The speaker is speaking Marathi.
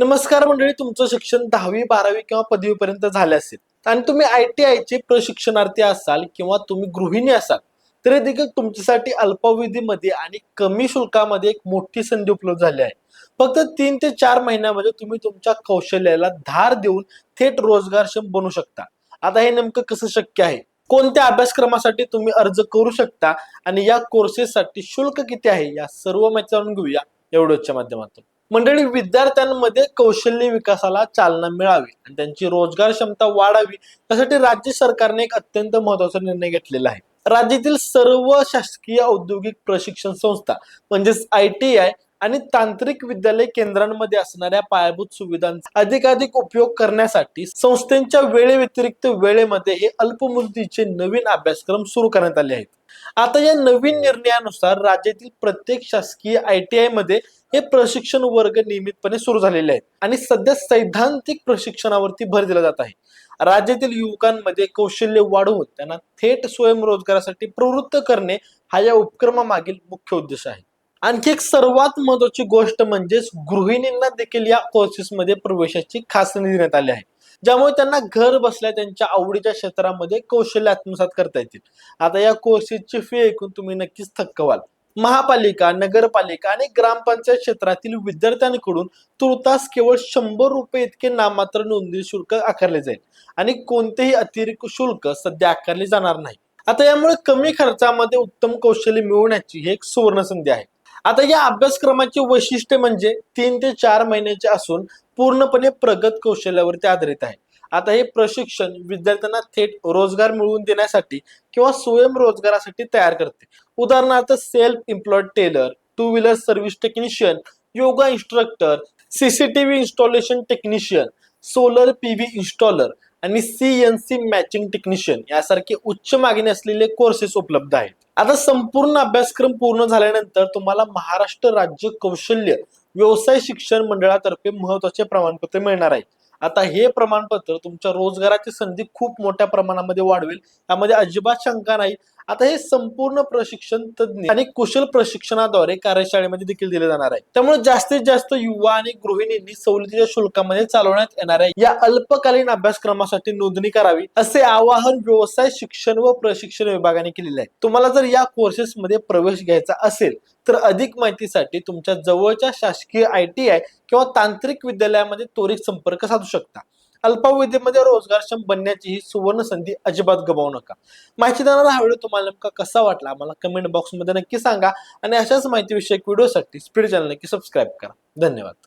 नमस्कार मंडळी तुमचं शिक्षण दहावी बारावी किंवा पदवीपर्यंत झाले असेल. आणि तुम्ही आय टी आयचे प्रशिक्षणार्थी असाल किंवा तुम्ही गृहिणी असाल तरी देखील तुमच्यासाठी अल्पावधीमध्ये आणि कमी शुल्कामध्ये एक मोठी संधी उपलब्ध झाली आहे. फक्त तीन ते चार महिन्यामध्ये तुम्ही तुमच्या कौशल्याला धार देऊन थेट रोजगारक्षम बनू शकता. आता हे नेमकं कसं शक्य आहे? कोणत्या अभ्यासक्रमासाठी तुम्ही अर्ज करू शकता? आणि या कोर्सेससाठी शुल्क किती आहे? या सर्व माहिती जाणून घेऊया एवढ्याच्या माध्यमातून. मंडळी विद्यार्थ्यांमध्ये कौशल्य विकासाला चालना मिळावी आणि त्यांची रोजगार क्षमता वाढावी यासाठी राज्य सरकारने एक अत्यंत महत्त्वाचा निर्णय घेतलेला आहे. राज्यातील सर्व शासकीय औद्योगिक प्रशिक्षण संस्था म्हणजेच आय टी आय आणि तांत्रिक विद्यालय केंद्रांमध्ये असणाऱ्या पायाभूत सुविधांचा अधिकाधिक उपयोग करण्यासाठी संस्थेच्या वेळेव्यतिरिक्त वेळेमध्ये हे अल्पमुदतीचे नवीन अभ्यासक्रम सुरू करण्यात आले आहेत. आता या नवीन निर्णयानुसार राज्यातील प्रत्येक शासकीय आय टी आयमध्ये हे प्रशिक्षण वर्ग नियमितपणे सुरू झालेले आहेत आणि सध्या सैद्धांतिक प्रशिक्षणावरती भर दिला जात आहे. राज्यातील युवकांमध्ये कौशल्य वाढवून त्यांना थेट स्वयंरोजगारासाठी प्रवृत्त करणे हा या उपक्रमामागील मुख्य उद्देश आहे. आणखी एक सर्वात महत्वाची गोष्ट म्हणजेच गृहिणींना देखील या कोर्सेसमध्ये प्रवेशाची खास संधी देण्यात आली आहे. ज्यामुळे त्यांना घर बसल्या त्यांच्या आवडीच्या क्षेत्रामध्ये कौशल्य आत्मसात करता येतील. आता या कोर्सेसची फी ऐकून तुम्ही नक्कीच थक्क व्हाल. महापालिका नगरपालिका आणि ग्रामपंचायत क्षेत्रातील विद्यार्थ्यांकडून तुर्तास केवळ शंभर रुपये इतके नाममात्र नोंदणी शुल्क आकारले जाईल आणि कोणतेही अतिरिक्त शुल्क सध्या आकारले जाणार नाही. आता यामुळे कमी खर्चामध्ये उत्तम कौशल्य मिळवण्याची ही एक सुवर्ण संधी आहे. आता या अभ्यासक्रमाचे वैशिष्ट्य म्हणजे तीन ते चार महिन्याचे असून पूर्णपणे प्रगत कौशल्यावरती आधारित आहे. आता हे प्रशिक्षण विद्यार्थ्यांना थेट रोजगार मिळवून देण्यासाठी किंवा स्वयंरोजगारासाठी तयार करते. उदाहरणार्थ self employed tailor two wheeler service technician yoga instructor CCTV installation technician solar PV installer आणि C N C matching technician यासारखे उच्च मागणी असलेले कोर्सेस उपलब्ध आहेत. आता संपूर्ण अभ्यासक्रम पूर्ण झाल्यानंतर तुम्हाला महाराष्ट्र राज्य कौशल्य व्यवसाय शिक्षण मंडळातर्फे महत्त्वाचे प्रमाणपत्र मिळणार आहे. आता हे प्रमाणपत्र तुमच्या रोजगाराची संधी खूप मोठ्या प्रमाणामध्ये वाढवेल. त्यामध्ये अजिबात शंका नाही. आता हे संपूर्ण प्रशिक्षण तज्ज्ञ आणि कुशल प्रशिक्षणाद्वारे कार्यशाळेमध्ये देखील दिले जाणार आहे. त्यामुळे जास्तीत जास्त युवा आणि गृहिणींनी सवलतीच्या शुल्कामध्ये चालवण्यात येणार आहे. या अल्पकालीन अभ्यासक्रमासाठी नोंदणी करावी असे आवाहन व्यवसाय शिक्षण व प्रशिक्षण विभागाने केलेले आहे. तुम्हाला जर या कोर्सेसमध्ये प्रवेश घ्यायचा असेल तर अधिक माहितीसाठी तुमच्या जवळच्या शासकीय आय टी आय किंवा तांत्रिक विद्यालयामध्ये त्वरित संपर्क साधू शकता. अल्पावधीमध्ये रोजगारक्षम बनण्याची ही सुवर्ण संधी अजिबात गमावू नका. माहिती देणारा हा व्हिडिओ तुम्हाला नेमका कसा वाटला मला कमेंट बॉक्समध्ये नक्की सांगा आणि अशाच माहितीविषयक व्हिडिओसाठी स्पीड चॅनल नक्की सबस्क्राईब करा. धन्यवाद.